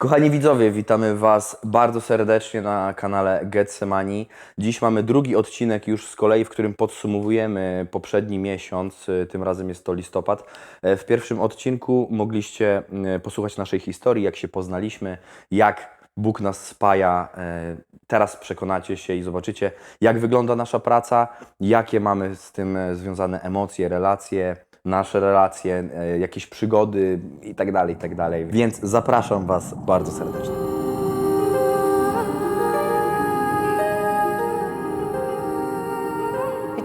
Kochani widzowie, witamy Was bardzo serdecznie na kanale Getsemani. Dziś mamy drugi odcinek już z kolei, w którym podsumowujemy poprzedni miesiąc, y, tym razem jest to listopad. E, W pierwszym odcinku mogliście y, posłuchać naszej historii, jak się poznaliśmy, jak Bóg nas spaja. E, Teraz przekonacie się i zobaczycie, jak wygląda nasza praca, jakie mamy z tym e, związane emocje, relacje, nasze relacje, e, jakieś przygody i tak dalej, i tak. Więc zapraszam Was bardzo serdecznie.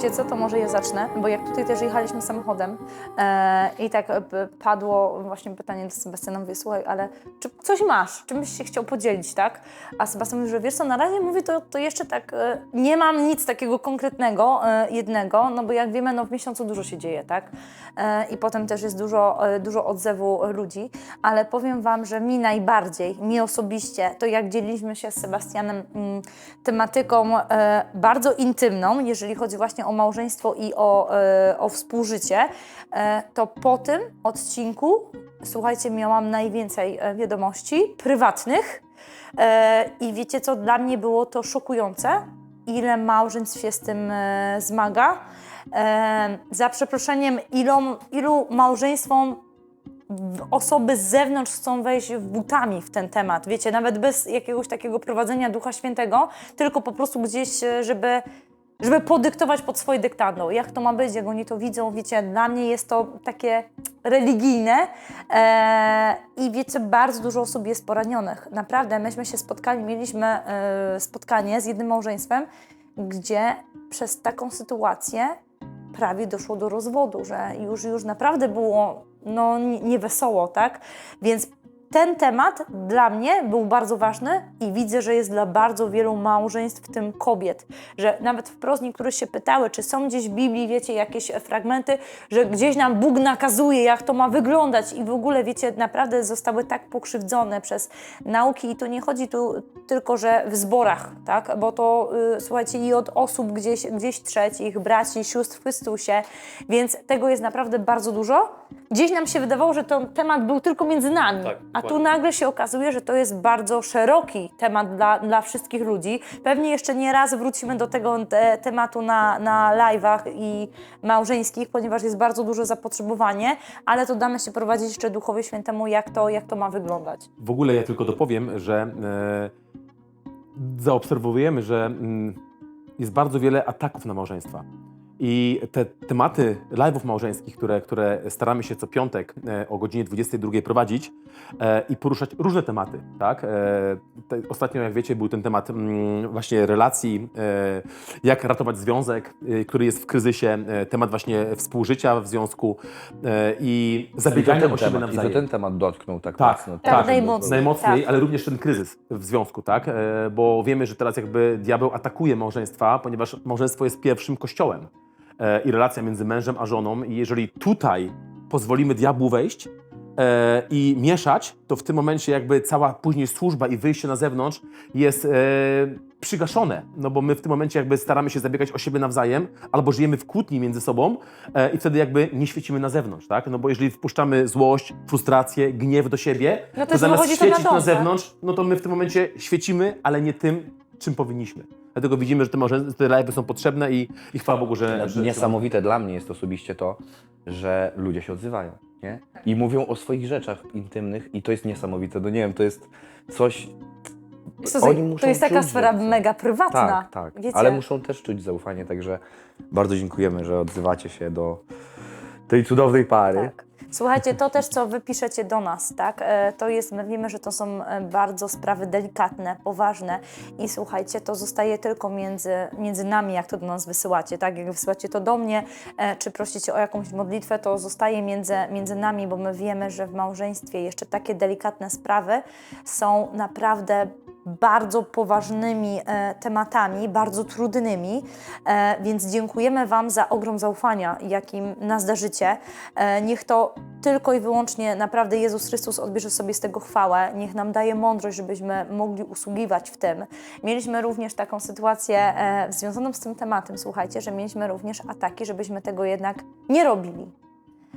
Wiecie co, to może ja zacznę, bo jak tutaj też jechaliśmy samochodem e, i tak e, padło właśnie pytanie do Sebastiana, mówię, słuchaj, ale czy coś masz, czym byś się chciał podzielić, tak? A Sebastian mówi, że wiesz co, na razie mówię, to, to jeszcze tak, e, nie mam nic takiego konkretnego, e, jednego, no bo jak wiemy, no w miesiącu dużo się dzieje, tak? E, I potem też jest dużo, e, dużo odzewu ludzi, ale powiem Wam, że mi najbardziej, mi osobiście, to jak dzieliliśmy się z Sebastianem mm, tematyką e, bardzo intymną, jeżeli chodzi właśnie o małżeństwo i o, e, o współżycie, e, to po tym odcinku, słuchajcie, miałam najwięcej e, wiadomości prywatnych i wiecie co, dla mnie było to szokujące, ile małżeństw się z tym zmaga. Za przeproszeniem, ilom, ilu małżeństwom osoby z zewnątrz chcą wejść butami w ten temat, wiecie, nawet bez jakiegoś takiego prowadzenia Ducha Świętego, tylko po prostu gdzieś, żeby, żeby podyktować pod swoje dyktando. Jak to ma być, jak oni to widzą, wiecie, dla mnie jest to takie religijne e, i wiecie, bardzo dużo osób jest poranionych. Naprawdę, myśmy się spotkali, mieliśmy e, spotkanie z jednym małżeństwem, gdzie przez taką sytuację prawie doszło do rozwodu, że już, już naprawdę było no, nie- niewesoło, tak? Więc ten temat dla mnie był bardzo ważny i widzę, że jest dla bardzo wielu małżeństw, w tym kobiet, że nawet wprost niektóre się pytały, czy są gdzieś w Biblii, wiecie, jakieś fragmenty, że gdzieś nam Bóg nakazuje, jak to ma wyglądać i w ogóle, wiecie, naprawdę zostały tak pokrzywdzone przez nauki i to nie chodzi tu tylko, że w zborach, tak, bo to, y, słuchajcie, i od osób gdzieś, gdzieś trzecich, braci, sióstr w Chrystusie, więc tego jest naprawdę bardzo dużo. Gdzieś nam się wydawało, że ten temat był tylko między nami, Tak, a tu nagle się okazuje, że to jest bardzo szeroki temat dla, dla wszystkich ludzi. Pewnie jeszcze nie raz wrócimy do tego te, tematu na, na live'ach i małżeńskich, ponieważ jest bardzo duże zapotrzebowanie, ale to damy się prowadzić jeszcze Duchowi Świętemu, jak to, jak to ma wyglądać. W ogóle ja tylko dopowiem, że e, zaobserwujemy, że mm, jest bardzo wiele ataków na małżeństwa. I te tematy live'ów małżeńskich, które, które staramy się co piątek e, o godzinie 22 prowadzić e, i poruszać różne tematy, tak? E, te, ostatnio, jak wiecie, był ten temat mm, właśnie relacji, e, jak ratować związek, e, który jest w kryzysie, e, temat właśnie współżycia w związku e, i zabiegania o siebie temat, I nawzajem. ten temat dotknął tak, Tak, mocno. tak, najmocniej. Najmocniej, Tak. ale również ten kryzys w związku, tak? E, bo wiemy, że teraz jakby diabeł atakuje małżeństwa, ponieważ małżeństwo jest pierwszym kościołem i relacja między mężem a żoną. I jeżeli tutaj pozwolimy diabłu wejść e, i mieszać, to w tym momencie jakby cała później służba i wyjście na zewnątrz jest e, przygaszone, no bo my w tym momencie jakby staramy się zabiegać o siebie nawzajem, albo żyjemy w kłótni między sobą e, i wtedy jakby nie świecimy na zewnątrz, tak? No bo jeżeli wpuszczamy złość, frustrację, gniew do siebie, No to to zamiast na świecić na, dom, tak? zewnątrz, no to my w tym momencie świecimy, ale nie tym, czym powinniśmy. Dlatego widzimy, że te, małżen- te live'y są potrzebne i, i chwała Bogu, że... że Niesamowite dla mnie jest osobiście to, że ludzie się odzywają, nie? I mówią o swoich rzeczach intymnych i to jest niesamowite. No nie wiem, to jest coś... To, Oni muszą to jest taka czuć, sfera że mega prywatna. Tak, tak. Wiecie? Ale muszą też czuć zaufanie, także bardzo dziękujemy, że odzywacie się do tej cudownej pary. Tak. Słuchajcie, to też, co wy piszecie do nas, tak? e, To jest, my wiemy, że to są e, bardzo sprawy delikatne, poważne i słuchajcie, to zostaje tylko między, między nami, jak to do nas wysyłacie, tak? Jak wysyłacie to do mnie, e, czy prosicie o jakąś modlitwę, to zostaje między, między nami, bo my wiemy, że w małżeństwie jeszcze takie delikatne sprawy są naprawdę bardzo poważnymi e, tematami, bardzo trudnymi, e, więc dziękujemy Wam za ogrom zaufania, jakim nas darzycie. E, niech to tylko i wyłącznie naprawdę Jezus Chrystus odbierze sobie z tego chwałę, niech nam daje mądrość, żebyśmy mogli usługiwać w tym. Mieliśmy również taką sytuację związaną z tym tematem, słuchajcie, że mieliśmy również ataki, żebyśmy tego jednak nie robili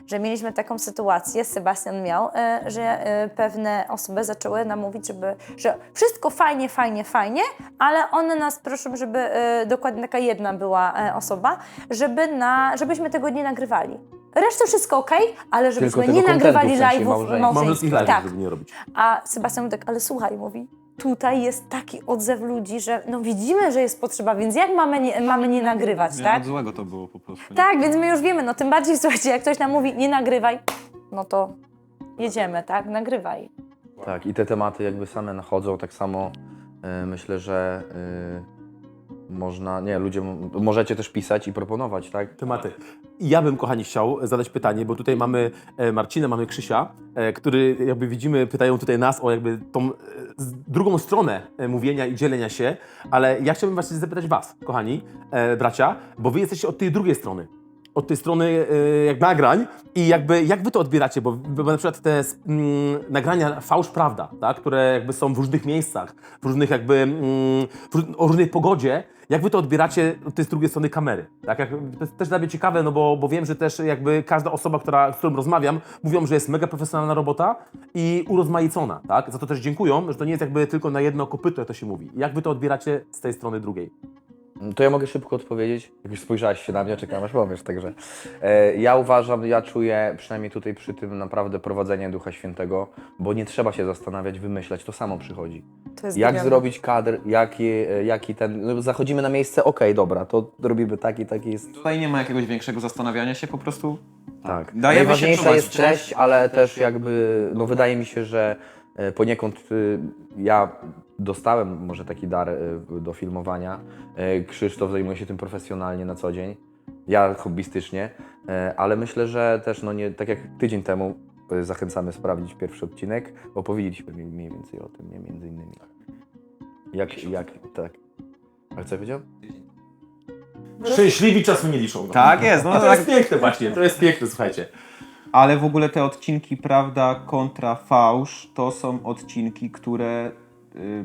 że mieliśmy taką sytuację, Sebastian miał, e, że e, pewne osoby zaczęły nam mówić, żeby, że wszystko fajnie, fajnie, fajnie, ale one nas proszą, żeby e, dokładnie taka jedna była osoba, żeby na, żebyśmy tego nie nagrywali. Reszta wszystko ok, ale żebyśmy nie nagrywali live'ów. Małżeńskich live'ów, Tak. żeby nie robić. A Sebastian mówi tak, ale słuchaj, mówi, tutaj jest taki odzew ludzi, że no widzimy, że jest potrzeba, więc jak mamy nie, mamy nie nagrywać, Nie, tak? Od złego to było po prostu. nie? Tak, więc my już wiemy, no tym bardziej słuchajcie, jak ktoś nam mówi, nie nagrywaj, no to jedziemy, tak, nagrywaj. Tak, i te tematy jakby same nachodzą, tak samo y, myślę, że y, można, nie, ludzie, możecie też pisać i proponować, tak? tematy. Ja bym, kochani, chciał zadać pytanie, bo tutaj mamy e, Marcinę, mamy Krzysia, e, który jakby widzimy, pytają tutaj nas o jakby tą e, drugą stronę e, mówienia i dzielenia się, ale ja chciałbym właśnie zapytać was, kochani, bracia, bo wy jesteście od tej drugiej strony. Od tej strony e, jak nagrań i jakby jak wy to odbieracie, bo, bo na przykład te mm, nagrania fałsz prawda, tak, które jakby są w różnych miejscach, w różnych jakby mm, w, o różnej pogodzie, jak wy to odbieracie od tej drugiej strony kamery? Tak, jak, to jest też dla mnie ciekawe, no bo, bo wiem, że też jakby każda osoba, która, z którą rozmawiam, mówią, że jest mega profesjonalna robota i urozmaicona, tak? Za to też dziękują, że to nie jest jakby tylko na jedno kopyto, jak to się mówi. Jak wy to odbieracie z tej strony drugiej? To ja mogę szybko odpowiedzieć. Jak już spojrzałaś się na mnie, czekam aż powiesz, także. E, ja uważam, ja czuję, przynajmniej tutaj przy tym naprawdę prowadzenie Ducha Świętego, bo nie trzeba się zastanawiać, wymyślać, to samo przychodzi. To jest Jak genialne. zrobić kadr, jaki, e, jaki ten, no, zachodzimy na miejsce, okej, dobra, to robimy taki, taki jest. Tutaj nie ma jakiegoś większego zastanawiania się, po prostu Tak. dajemy się Najważniejsza jest treść, ale też jakby, no wydaje mi się, że e, poniekąd y, ja dostałem może taki dar y, do filmowania. E, Krzysztof zajmuje się tym profesjonalnie na co dzień. Ja hobbystycznie, e, ale myślę, że też, no nie, tak jak tydzień temu e, zachęcamy sprawdzić pierwszy odcinek, opowiedzieliśmy mniej- mniej więcej o tym, nie między innymi. Jak, jak, tak. A co ja powiedział? Szczęśliwi czasu nie liczą. No. Tak jest, no A to tak. jest piękne właśnie, to jest piękne, słuchajcie. Ale w ogóle te odcinki prawda kontra fałsz to są odcinki, które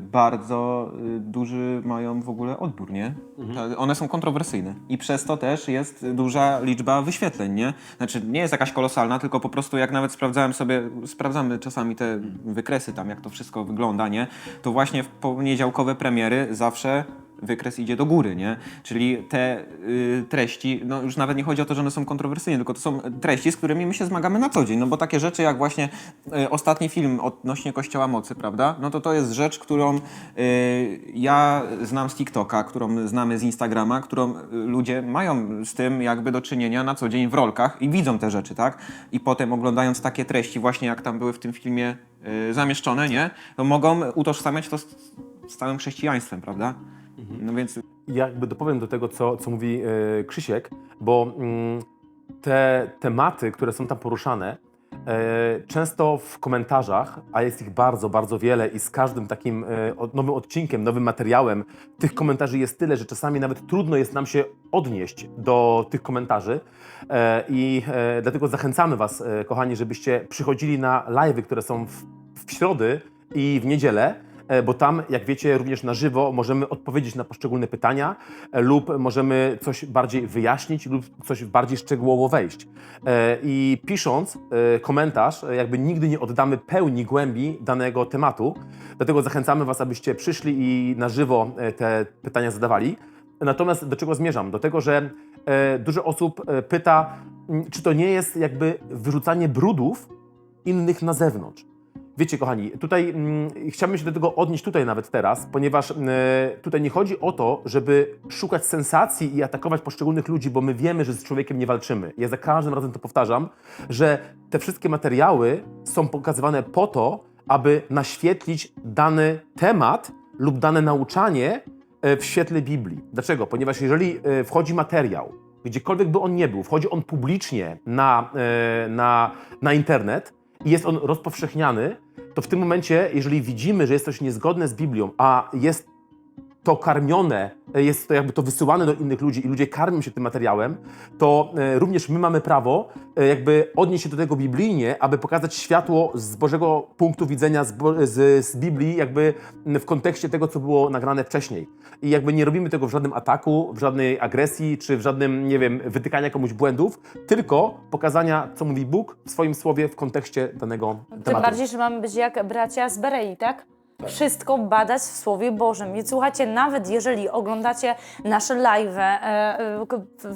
bardzo y, duży mają w ogóle odbór, nie? Ta- One są kontrowersyjne i przez to też jest duża liczba wyświetleń, nie? Znaczy nie jest jakaś kolosalna, tylko po prostu jak nawet sprawdzałem sobie, sprawdzamy czasami te wykresy tam, jak to wszystko wygląda, nie? To właśnie w poniedziałkowe premiery zawsze wykres idzie do góry, nie? Czyli te y, treści, no już nawet nie chodzi o to, że one są kontrowersyjne, tylko to są treści, z którymi my się zmagamy na co dzień, no bo takie rzeczy jak właśnie y, ostatni film odnośnie Kościoła Mocy, prawda? No to to jest rzecz, którą y, ja znam z TikToka, którą znamy z Instagrama, którą y, ludzie mają z tym jakby do czynienia na co dzień w rolkach i widzą te rzeczy, tak? I potem oglądając takie treści właśnie jak tam były w tym filmie y, zamieszczone, nie? To mogą utożsamiać to z, z całym chrześcijaństwem, prawda? No więc Ja jakby dopowiem do tego, co, co mówi e, Krzysiek, bo mm, te tematy, które są tam poruszane, e, często w komentarzach, a jest ich bardzo, bardzo wiele i z każdym takim e, od- nowym odcinkiem, nowym materiałem, tych komentarzy jest tyle, że czasami nawet trudno jest nam się odnieść do tych komentarzy. E, i e, dlatego zachęcamy Was, e, kochani, żebyście przychodzili na live'y, które są w, w środy i w niedzielę, bo tam, jak wiecie, również na żywo możemy odpowiedzieć na poszczególne pytania e, lub możemy coś bardziej wyjaśnić lub coś bardziej szczegółowo wejść. E, I pisząc e, komentarz, e, jakby nigdy nie oddamy pełni głębi danego tematu, dlatego zachęcamy Was, abyście przyszli i na żywo e, te pytania zadawali. Natomiast do czego zmierzam? Do tego, że e, dużo osób e, pyta, m, czy to nie jest jakby wyrzucanie brudów innych na zewnątrz. Wiecie, kochani, tutaj mm, chciałbym się do tego odnieść tutaj nawet teraz, ponieważ mm, tutaj nie chodzi o to, żeby szukać sensacji i atakować poszczególnych ludzi, bo my wiemy, że z człowiekiem nie walczymy. Ja za każdym razem to powtarzam, że te wszystkie materiały są pokazywane po to, aby naświetlić dany temat lub dane nauczanie e, w świetle Biblii. Dlaczego? Ponieważ jeżeli e, wchodzi materiał, gdziekolwiek by on nie był, wchodzi on publicznie na, na, na internet i jest on rozpowszechniany, to w tym momencie, jeżeli widzimy, że jest coś niezgodne z Biblią, a jest to karmione, e, jest to jakby to wysyłane do innych ludzi i ludzie karmią się tym materiałem, to e, również my mamy prawo e, jakby odnieść się do tego biblijnie, aby pokazać światło z Bożego punktu widzenia, z, z, z Biblii, jakby w kontekście tego, co było nagrane wcześniej. I jakby nie robimy tego w żadnym ataku, w żadnej agresji, czy w żadnym, nie wiem, wytykania komuś błędów, tylko pokazania, co mówi Bóg w swoim słowie w kontekście danego Tym tematu. bardziej, że mamy być jak bracia z Berei, tak? Wszystko badać w Słowie Bożym. I słuchajcie, nawet jeżeli oglądacie nasze live, e, e,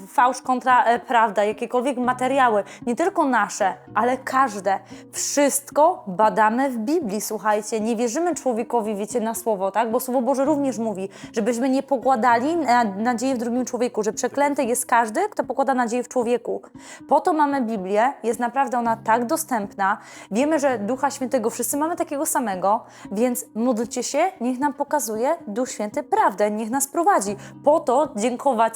fałsz kontra e, prawda, jakiekolwiek materiały, nie tylko nasze, ale każde, wszystko badamy w Biblii, słuchajcie. Nie wierzymy człowiekowi, wiecie, na słowo, tak? Bo Słowo Boże również mówi, żebyśmy nie pokładali na, nadziei w drugim człowieku, że przeklęty jest każdy, kto pokłada nadzieję w człowieku. Po to mamy Biblię, jest naprawdę ona tak dostępna. Wiemy, że Ducha Świętego wszyscy mamy takiego samego, więc módlcie się, niech nam pokazuje Duch Święty prawdę, niech nas prowadzi. Po to dziękować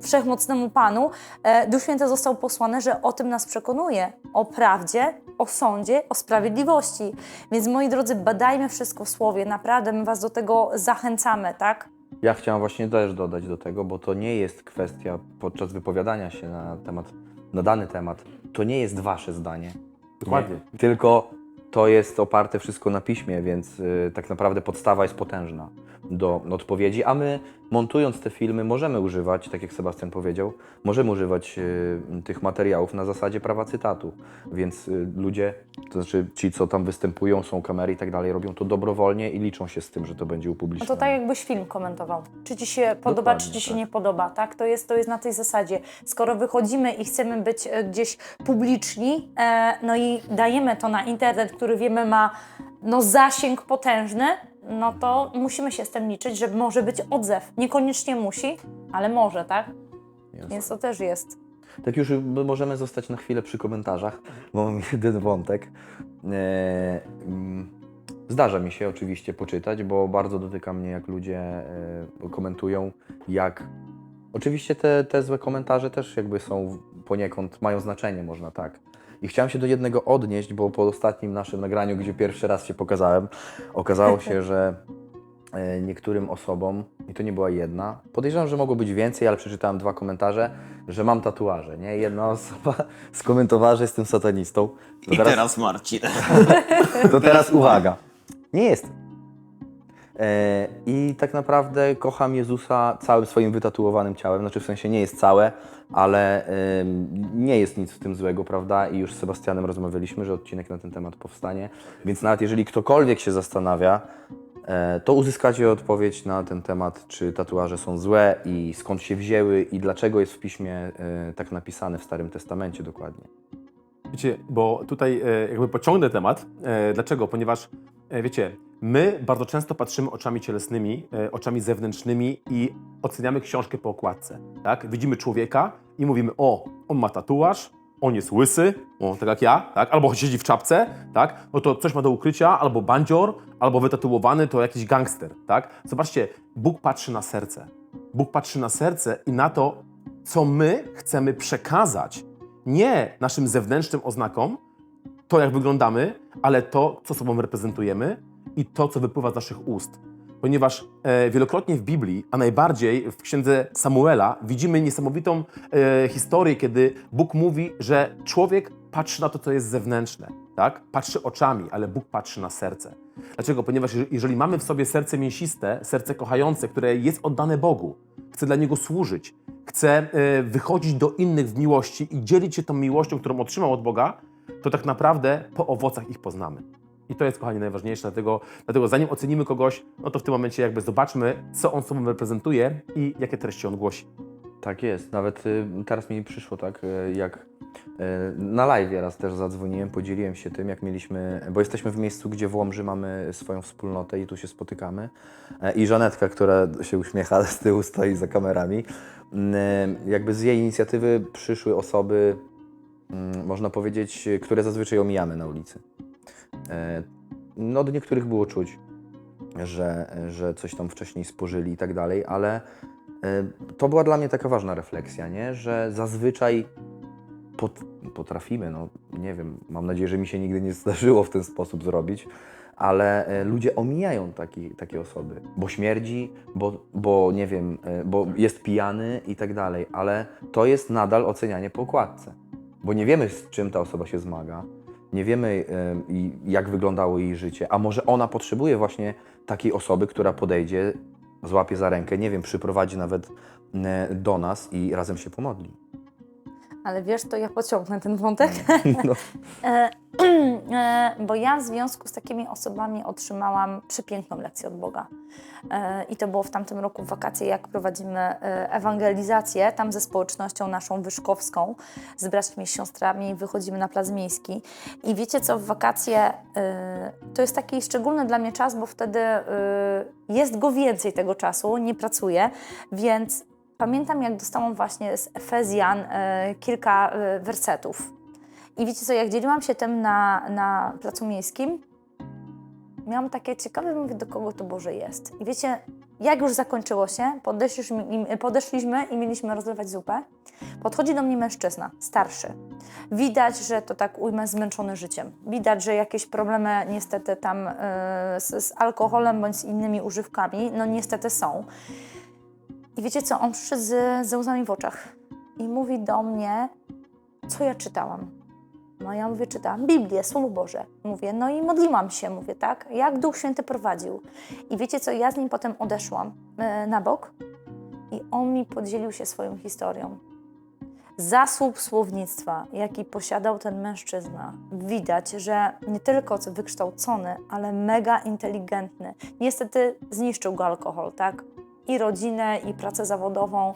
Wszechmocnemu Panu, e, Duch Święty został posłany, że o tym nas przekonuje, o prawdzie, o sądzie, o sprawiedliwości. Więc moi drodzy, badajmy wszystko w Słowie, naprawdę my Was do tego zachęcamy, tak? Ja chciałem właśnie też dodać do tego, bo to nie jest kwestia podczas wypowiadania się na temat, na dany temat, to nie jest wasze zdanie. Dokładnie. Nie? Tylko to jest oparte wszystko na piśmie, więc y, tak naprawdę podstawa jest potężna do odpowiedzi, a my montując te filmy możemy używać, tak jak Sebastian powiedział, możemy używać y, tych materiałów na zasadzie prawa cytatu, więc y, ludzie, to znaczy ci, co tam występują, są kamery i tak dalej, robią to dobrowolnie i liczą się z tym, że to będzie No upublicznione. to tak jakbyś film komentował. Czy ci się podoba, Dokładnie, czy ci się tak. nie podoba, tak? To jest, to jest na tej zasadzie. Skoro wychodzimy i chcemy być e, gdzieś publiczni, e, no i dajemy to na internet, który wiemy ma no, zasięg potężny, no to musimy się z tym liczyć, że może być odzew. Niekoniecznie musi, ale może, tak? Jasne. Więc to też jest. Tak już możemy zostać na chwilę przy komentarzach, bo mam jeden wątek. E, mm, Zdarza mi się oczywiście poczytać, bo bardzo dotyka mnie, jak ludzie e, komentują, jak. Oczywiście te, te złe komentarze też jakby są poniekąd, mają znaczenie, można tak. I chciałem się do jednego odnieść, bo po ostatnim naszym nagraniu, gdzie pierwszy raz się pokazałem, okazało się, że e, niektórym osobom, i to nie była jedna, podejrzewam, że mogło być więcej, ale przeczytałem dwa komentarze, że mam tatuaże, nie? Jedna osoba skomentowała, że jestem satanistą. To I teraz Marcin. to teraz uwaga. Nie jest. E, I tak naprawdę kocham Jezusa całym swoim wytatuowanym ciałem. Znaczy w sensie nie jest całe, ale nie jest nic w tym złego, prawda? I już z Sebastianem rozmawialiśmy, że odcinek na ten temat powstanie. Więc nawet jeżeli ktokolwiek się zastanawia, e, to uzyskacie odpowiedź na ten temat, czy tatuaże są złe i skąd się wzięły i dlaczego jest w piśmie e, tak napisane w Starym Testamencie dokładnie. Wiecie, bo tutaj jakby pociągnę temat. Dlaczego? Ponieważ, wiecie, my bardzo często patrzymy oczami cielesnymi, e, oczami zewnętrznymi i oceniamy książkę po okładce. Tak? Widzimy człowieka i mówimy, o, on ma tatuaż, on jest łysy, o, tak jak ja, tak? albo siedzi w czapce, tak? no to coś ma do ukrycia, albo bandzior, albo wytatuowany to jakiś gangster. Tak? Zobaczcie, Bóg patrzy na serce. Bóg patrzy na serce i na to, co my chcemy przekazać nie naszym zewnętrznym oznakom, to jak wyglądamy, ale to, co sobą reprezentujemy i to, co wypływa z naszych ust. Ponieważ e, wielokrotnie w Biblii, a najbardziej w księdze Samuela, widzimy niesamowitą e, historię, kiedy Bóg mówi, że człowiek patrzy na to, co jest zewnętrzne. Tak? Patrzy oczami, ale Bóg patrzy na serce. Dlaczego? Ponieważ jeżeli- mamy w sobie serce mięsiste, serce kochające, które jest oddane Bogu, chce dla Niego służyć, chce e, wychodzić do innych w miłości i dzielić się tą miłością, którą otrzymał od Boga, to tak naprawdę po owocach ich poznamy. I to jest, kochani, najważniejsze. Dlatego, dlatego zanim ocenimy kogoś, no to w tym momencie jakby zobaczmy, co on sobą reprezentuje i jakie treści on głosi. Tak jest. Nawet y, teraz mi przyszło tak, y, jak y, na live raz też zadzwoniłem, podzieliłem się tym, jak mieliśmy, bo jesteśmy w miejscu, gdzie w Łomży mamy swoją wspólnotę i tu się spotykamy. E, I Żanetka, która się uśmiecha z tyłu, stoi za kamerami. Jakby z jej inicjatywy przyszły osoby, można powiedzieć, które zazwyczaj omijamy na ulicy. E, No, od niektórych było czuć, że, że coś tam wcześniej spożyli i tak dalej, ale e, to była dla mnie taka ważna refleksja, nie? że zazwyczaj pot, potrafimy, no nie wiem, mam nadzieję, że mi się nigdy nie zdarzyło w ten sposób zrobić, ale e, ludzie omijają taki, takie osoby, bo śmierdzi, bo, bo nie wiem, bo jest pijany i tak dalej, ale to jest nadal ocenianie po okładce, bo nie wiemy z czym ta osoba się zmaga, nie wiemy jak wyglądało jej życie, a może ona potrzebuje właśnie takiej osoby, która podejdzie, złapie za rękę, nie wiem, przyprowadzi nawet e, do nas i razem się pomodli. Ale wiesz, to ja pociągnę ten wątek. No. E, e, bo ja w związku z takimi osobami otrzymałam przepiękną lekcję od Boga. E, I to było w tamtym roku w wakacje, jak prowadzimy ewangelizację tam ze społecznością naszą wyszkowską, z braćmi i siostrami, wychodzimy na plac miejski. I wiecie co, w wakacje to jest taki szczególny dla mnie czas, bo wtedy jest go więcej tego czasu, nie pracuję, więc pamiętam jak dostałam właśnie z Efezjan e, kilka e, wersetów. I wiecie co, jak dzieliłam się tym na, na placu miejskim, miałam takie ciekawe, mówię, do kogo to Boże jest. I wiecie, jak już zakończyło się, podeszliśmy, i- podeszliśmy i mieliśmy rozlewać zupę, podchodzi do mnie mężczyzna, starszy. Widać, że to tak ujmę zmęczony życiem. Widać, że jakieś problemy niestety tam e, z, z alkoholem bądź z innymi używkami, no niestety są. I wiecie co, on przyszedł z, ze łzami w oczach i mówi do mnie, co ja czytałam. No ja mówię, czytałam Biblię, Słowo Boże. Mówię, no i modliłam się, mówię, tak, jak Duch Święty prowadził. I wiecie co, ja z nim potem odeszłam e, na bok i on mi podzielił się swoją historią. Zasób słownictwa, jaki posiadał ten mężczyzna, widać, że nie tylko co wykształcony, ale mega inteligentny. Niestety zniszczył go alkohol, tak? I rodzinę, i pracę zawodową.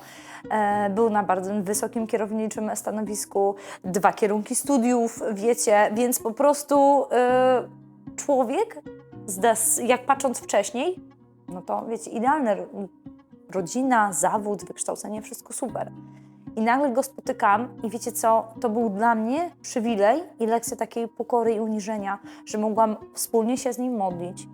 E, był na bardzo wysokim kierowniczym stanowisku, dwa kierunki studiów, wiecie, więc po prostu e, człowiek, jak patrząc wcześniej, no to wiecie, idealne ro- rodzina, zawód, wykształcenie, wszystko super. I nagle go spotykam i wiecie co, to był dla mnie przywilej i lekcja takiej pokory i uniżenia, że mogłam wspólnie się z nim modlić,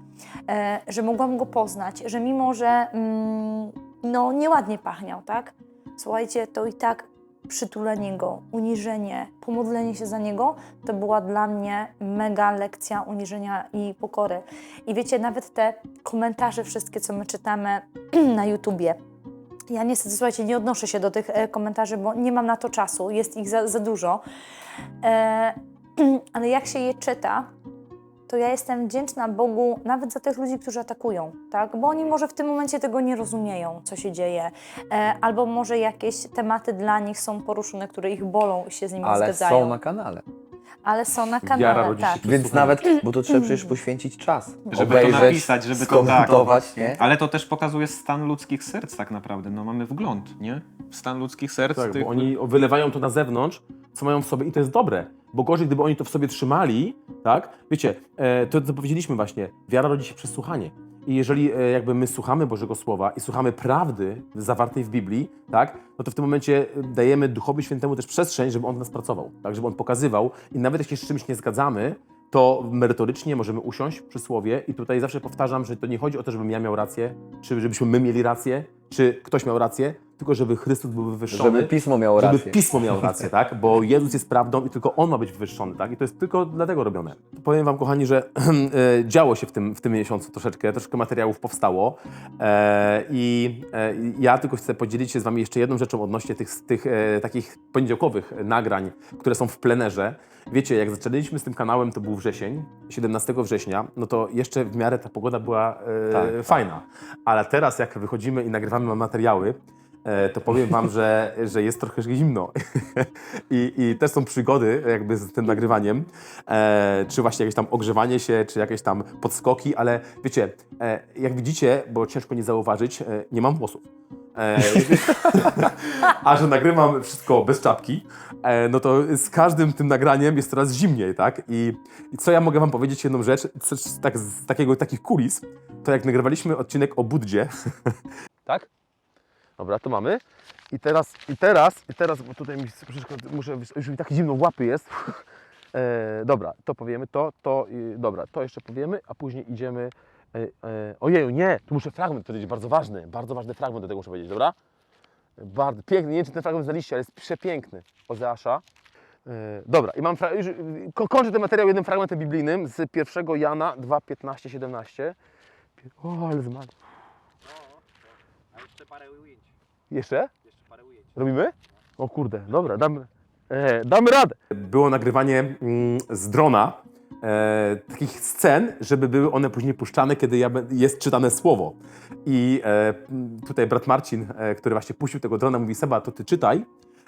e, że mogłam go poznać, że mimo, że mm, no nieładnie pachniał, tak? Słuchajcie, to i tak przytulenie go, uniżenie, pomodlenie się za niego, to była dla mnie mega lekcja uniżenia i pokory. I wiecie, nawet te komentarze wszystkie, co my czytamy na YouTubie, ja niestety, słuchajcie, nie odnoszę się do tych e, komentarzy, bo nie mam na to czasu, jest ich za, za dużo. E, ale jak się je czyta, to ja jestem wdzięczna Bogu nawet za tych ludzi, którzy atakują, tak? Bo oni może w tym momencie tego nie rozumieją, co się dzieje, e, albo może jakieś tematy dla nich są poruszone, które ich bolą i się z nimi Ale zgadzają. są na kanale. Ale są na Wiara kanale, rodzi się tak. Więc nawet, bo to trzeba przecież poświęcić czas. Żeby to napisać, żeby to skomentować, tak. nie? Ale to też pokazuje stan ludzkich serc tak naprawdę. No mamy wgląd, nie? W stan ludzkich serc. Tak, tych... bo oni wylewają to na zewnątrz, co mają w sobie i to jest dobre. Bo gorzej, gdyby oni to w sobie trzymali, tak? Wiecie, e, to co powiedzieliśmy właśnie, wiara rodzi się przez słuchanie. I jeżeli e, jakby my słuchamy Bożego Słowa i słuchamy prawdy zawartej w Biblii, tak? No to w tym momencie dajemy Duchowi Świętemu też przestrzeń, żeby On nas pracował, tak? Żeby On pokazywał i nawet jeśli z czymś nie zgadzamy, to merytorycznie możemy usiąść przy słowie i tutaj zawsze powtarzam, że to nie chodzi o to, żebym ja miał rację, czy żebyśmy my mieli rację, czy ktoś miał rację, tylko żeby Chrystus był wywyższony. Żeby pismo miało Żeby rację. pismo miało rację, tak? Bo Jezus jest prawdą i tylko On ma być wywyższony, tak? I to jest tylko dlatego robione. Powiem Wam, kochani, że e, działo się w tym, w tym miesiącu troszeczkę, troszkę materiałów powstało e, i e, ja tylko chcę podzielić się z Wami jeszcze jedną rzeczą odnośnie tych, tych e, takich poniedziałkowych nagrań, które są w plenerze. Wiecie, jak zaczęliśmy z tym kanałem, to był wrzesień, 17 września, no to jeszcze w miarę ta pogoda była e, Tak, fajna. Ale teraz, jak wychodzimy i nagrywamy materiały, to powiem wam, że, że jest trochę zimno. I, I też są przygody jakby z tym nagrywaniem, e, czy właśnie jakieś tam ogrzewanie się, czy jakieś tam podskoki, ale wiecie, e, jak widzicie, bo ciężko nie zauważyć, e, nie mam włosów. E, a że nagrywam wszystko bez czapki, e, no to z każdym tym nagraniem jest coraz zimniej, tak? I, i co ja mogę wam powiedzieć jedną rzecz, coś tak, z takiego, takich kulis, to jak nagrywaliśmy odcinek o Buddzie, tak? Dobra, to mamy. I teraz, i teraz, i teraz, bo tutaj mi muszę, już mi tak zimno w łapy jest. E, dobra, to powiemy, to, to, i, dobra, to jeszcze powiemy, a później idziemy. E, e, ojeju, nie, tu muszę fragment powiedzieć, bardzo ważny, bardzo ważny fragment do tego muszę powiedzieć, dobra? Bardzo piękny, nie wiem czy ten fragment znaliście, ale jest przepiękny. Ozeasza. E, dobra, i mam już, ko- kończę ten materiał jednym fragmentem biblijnym z 1 Jana 2, 15, 17. O, ale zmarł. A jeszcze parę ujęć. Jeszcze? Jeszcze parę ujęć. Robimy? O kurde, dobra, damy, e, damy radę. Było nagrywanie mm, z drona e, takich scen, żeby były one później puszczane, kiedy ja, jest czytane słowo. I e, tutaj brat Marcin, e, który właśnie puścił tego drona, mówi Seba, to ty czytaj.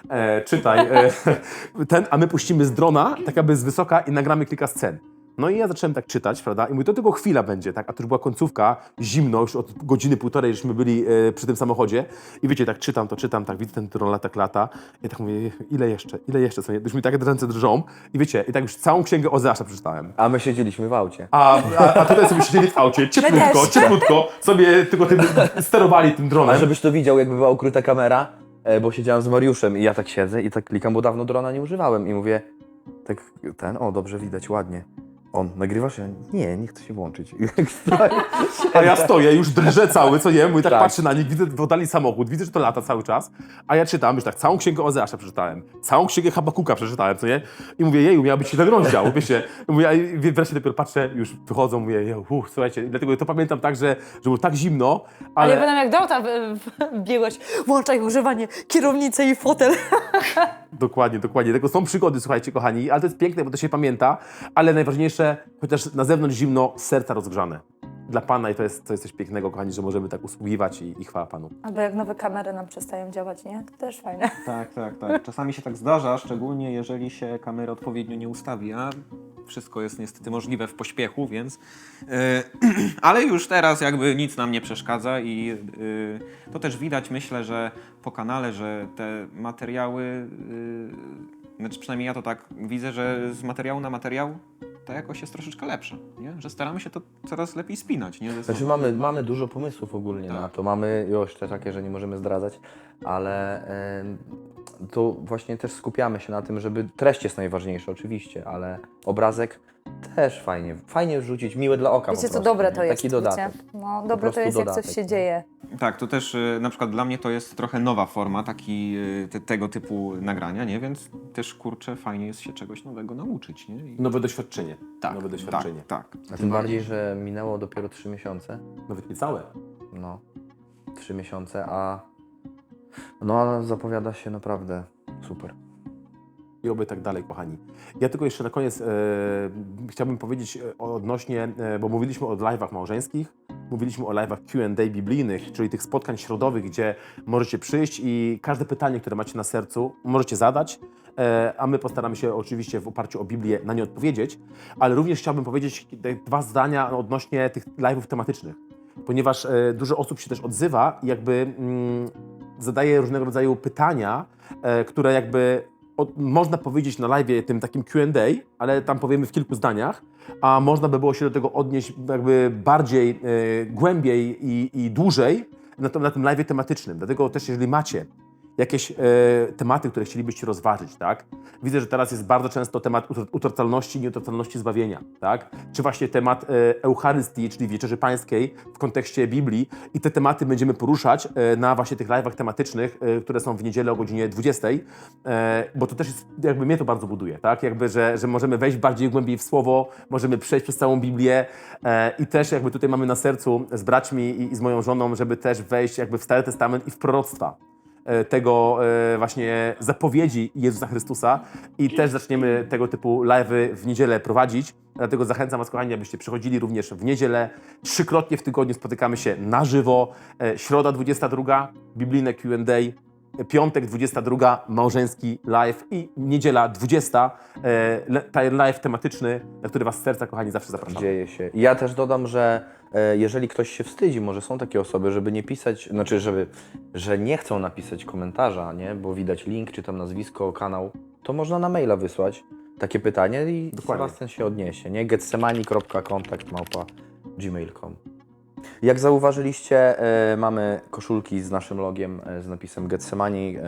E, czytaj e, ten, a my puścimy z drona, tak aby z wysoka i nagramy kilka scen. No i ja zacząłem tak czytać, prawda? I mówię, to tylko chwila będzie, tak? A to już była końcówka, zimno, już od godziny półtorej, żeśmy byli e, przy tym samochodzie. I wiecie, tak czytam, to czytam, tak widzę ten dron lata, lata. I tak mówię, ile jeszcze, ile jeszcze? Co nie? Już mi tak ręce drżą. I wiecie, i tak już całą księgę Ozeasza przeczytałem. A my siedzieliśmy w aucie. A, a, a tutaj sobie siedzieli w aucie, cieplutko, cieplutko, sobie tylko tym sterowali tym A dronem. żebyś to widział, jakby była ukryta kamera, e, bo siedziałem z Mariuszem i ja tak siedzę i tak klikam, bo dawno drona nie używałem i mówię, tak ten, o dobrze widać, ładnie. On, nagrywasz? Ja, nie, nie chcę się włączyć. Tak. A ja stoję, już drżę cały, co nie? Mój tak, Tak. patrzę na nich, widzę w oddali samochód, widzę, że to lata cały czas, a ja czytam, już tak, całą księgę Ozeasza przeczytałem, całą księgę Habakuka przeczytałem, co nie? I mówię, jeju, miał być jeden rozdział, wiecie, mówię, a wreszcie dopiero patrzę, już wychodzą, mówię, jeju, uch, słuchajcie, dlatego to pamiętam tak, że, że było tak zimno, Ale ale... ja pamiętam jak do auta biegłeś, włączaj używanie kierownicy i fotel. Dokładnie, dokładnie. Tego są przygody, słuchajcie, kochani, ale to jest piękne, bo to się pamięta, ale najważniejsze, chociaż na zewnątrz zimno, serca rozgrzane. Dla Pana i to jest, to jest coś pięknego, kochani, że możemy tak usługiwać i, i chwała Panu. Albo jak nowe kamery nam przestają działać, nie? To też fajne. Tak, tak, tak. Czasami się tak zdarza, szczególnie jeżeli się kamera odpowiednio nie ustawi, a wszystko jest niestety możliwe w pośpiechu, więc... e, ale już teraz jakby nic nam nie przeszkadza i e, to też widać, myślę, że po kanale, że te materiały, e, znaczy przynajmniej ja to tak widzę, że z materiału na materiał ta jakość jest troszeczkę lepsza, nie? Że staramy się to coraz lepiej spinać, nie? Ze Znaczy sobą. mamy, mamy dużo pomysłów ogólnie Tak. na to. Mamy już te takie, że nie możemy zdradzać, ale em, to właśnie też skupiamy się na tym, żeby treść jest najważniejsza oczywiście, ale obrazek też fajnie, fajnie wrzucić, miłe dla oka Wiecie po co prostu, dobre nie? to jest, Taki dodatek. wiecie? No, dobre to prostu jest jak dodatek, coś się no. dzieje. Tak, to też y, na przykład dla mnie to jest trochę nowa forma taki, y, te, tego typu nagrania, nie? Więc też kurczę, fajnie jest się czegoś nowego nauczyć, nie? I... Nowe doświadczenie. tak, Nowe doświadczenie. Tak, tak. A tym bardziej, że minęło dopiero trzy miesiące. Nawet niecałe. No, trzy miesiące, a no ale zapowiada się naprawdę super. I oby tak dalej, kochani. Ja tylko jeszcze na koniec e, chciałbym powiedzieć e, odnośnie, e, bo mówiliśmy o live'ach małżeńskich, mówiliśmy o live'ach Q&A biblijnych, czyli tych spotkań środowych, gdzie możecie przyjść i każde pytanie, które macie na sercu, możecie zadać, e, a my postaramy się oczywiście w oparciu o Biblię na nie odpowiedzieć, ale również chciałbym powiedzieć dwa zdania odnośnie tych live'ów tematycznych, ponieważ e, dużo osób się też odzywa i jakby mm, zadaje różnego rodzaju pytania, e, które jakby można powiedzieć na live tym takim Q&A, ale tam powiemy w kilku zdaniach, a można by było się do tego odnieść jakby bardziej, e, głębiej i, i dłużej na, tym- na tym live tematycznym. Dlatego też jeżeli macie jakieś e, tematy, które chcielibyście rozważyć, tak? Widzę, że teraz jest bardzo często temat utr- utratalności i nieutratalności zbawienia, tak? Czy właśnie temat e, Eucharystii, czyli Wieczerzy Pańskiej w kontekście Biblii i te tematy będziemy poruszać e, na właśnie tych live'ach tematycznych, e, które są w niedzielę o godzinie 20, e, bo to też jest, jakby mnie to bardzo buduje, tak? Jakby, że, że możemy wejść bardziej głębiej w Słowo, możemy przejść przez całą Biblię e, i też jakby tutaj mamy na sercu z braćmi i, i z moją żoną, żeby też wejść jakby w Stary Testament i w proroctwa tego e, właśnie zapowiedzi Jezusa Chrystusa i też zaczniemy tego typu live'y w niedzielę prowadzić. Dlatego zachęcam Was, kochani, abyście przychodzili również w niedzielę. Trzykrotnie w tygodniu spotykamy się na żywo. E, Środa 22, biblijne Q&A. Piątek 22, małżeński live i niedziela 20, e, le- ten live tematyczny, na który Was z serca, kochani, zawsze zapraszamy. Dzieje się. Ja też dodam, że e, jeżeli ktoś się wstydzi, może są takie osoby, żeby nie pisać, znaczy, żeby, że nie chcą napisać komentarza, nie, bo widać link, czy tam nazwisko, kanał, to można na maila wysłać takie pytanie i Dokładnie. Sebastian się odniesie, nie? getsemani.kontakt małpa gmail.com Jak zauważyliście, e, mamy koszulki z naszym logiem, e, z napisem Getsemani. E,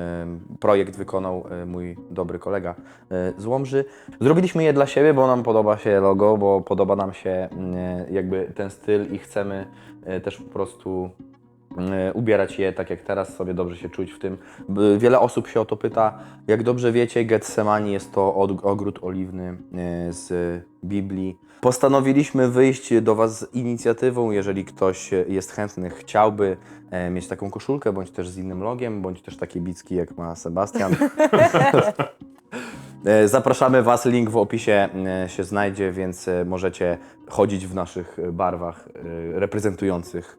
projekt wykonał mój dobry kolega z Łomży. Zrobiliśmy je dla siebie, bo nam podoba się logo, bo podoba nam się mm, jakby ten styl i chcemy też po prostu ubierać je tak jak teraz, sobie dobrze się czuć w tym. Wiele osób się o to pyta. Jak dobrze wiecie, Getsemani jest to ogród oliwny e, z Biblii. Postanowiliśmy wyjść do Was z inicjatywą, jeżeli ktoś jest chętny, chciałby e, mieć taką koszulkę, bądź też z innym logiem, bądź też takie bicki, jak ma Sebastian. E, Zapraszamy Was, link w opisie e, się znajdzie, więc e, możecie chodzić w naszych e, barwach e, reprezentujących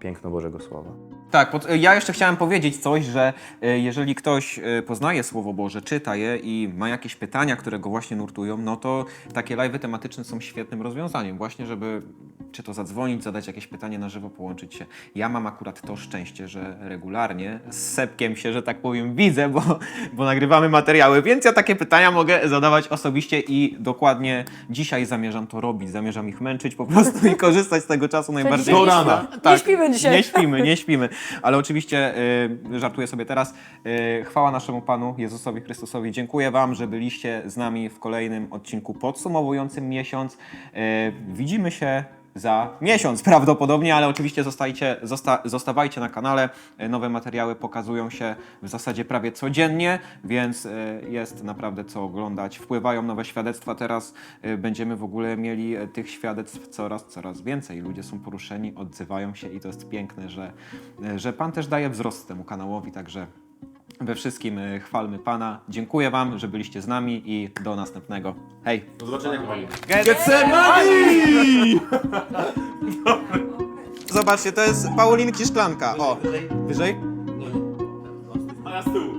piękno Bożego Słowa. Tak, pod, ja jeszcze chciałem powiedzieć coś, że e, jeżeli ktoś e, poznaje Słowo Boże, czyta je i ma jakieś pytania, które go właśnie nurtują, no to takie live'y tematyczne są świetnym rozwiązaniem, właśnie żeby czy to zadzwonić, zadać jakieś pytanie na żywo, połączyć się. Ja mam akurat to szczęście, że regularnie z Sepkiem się, że tak powiem, widzę, bo, bo nagrywamy materiały, więc ja takie pytania mogę zadawać osobiście i dokładnie dzisiaj zamierzam to robić, zamierzam ich męczyć po prostu i korzystać z tego czasu najbardziej. nie rana. Nie śpimy dzisiaj. Nie śpimy, nie śpimy. Ale oczywiście y, żartuję sobie teraz. Y, chwała naszemu Panu Jezusowi Chrystusowi. Dziękuję Wam, że byliście z nami w kolejnym odcinku podsumowującym miesiąc. Y, widzimy się za miesiąc prawdopodobnie, ale oczywiście zostajcie, zosta, zostawajcie na kanale. Nowe materiały pokazują się w zasadzie prawie codziennie, więc y, jest naprawdę co oglądać. Wpływają nowe świadectwa teraz. y, Będziemy w ogóle mieli y, tych świadectw coraz, coraz więcej. Ludzie są poruszeni, odzywają się i to jest piękne, że, że Pan też daje wzrost temu kanałowi, także we wszystkim y, chwalmy Pana. Dziękuję Wam, że byliście z nami i do następnego. Hej! Do zobaczenia, kochani. Getsemani! Zobaczcie, to jest Paulinki szklanka. O, wyżej? A ja z tyłu.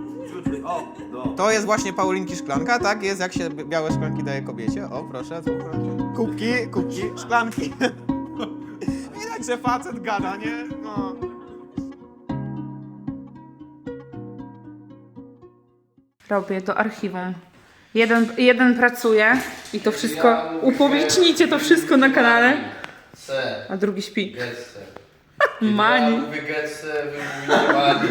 To jest właśnie Paulinki szklanka, tak jest jak się białe szklanki daje kobiecie. O, proszę, tu, proszę. Kubki, kubki, szklanki. Widać, że facet gada, nie? No. Robię do archiwum. Jeden, jeden pracuje i to wszystko, upublicznicie to wszystko na kanale, C, a drugi śpi. Getse. Mani. Mani.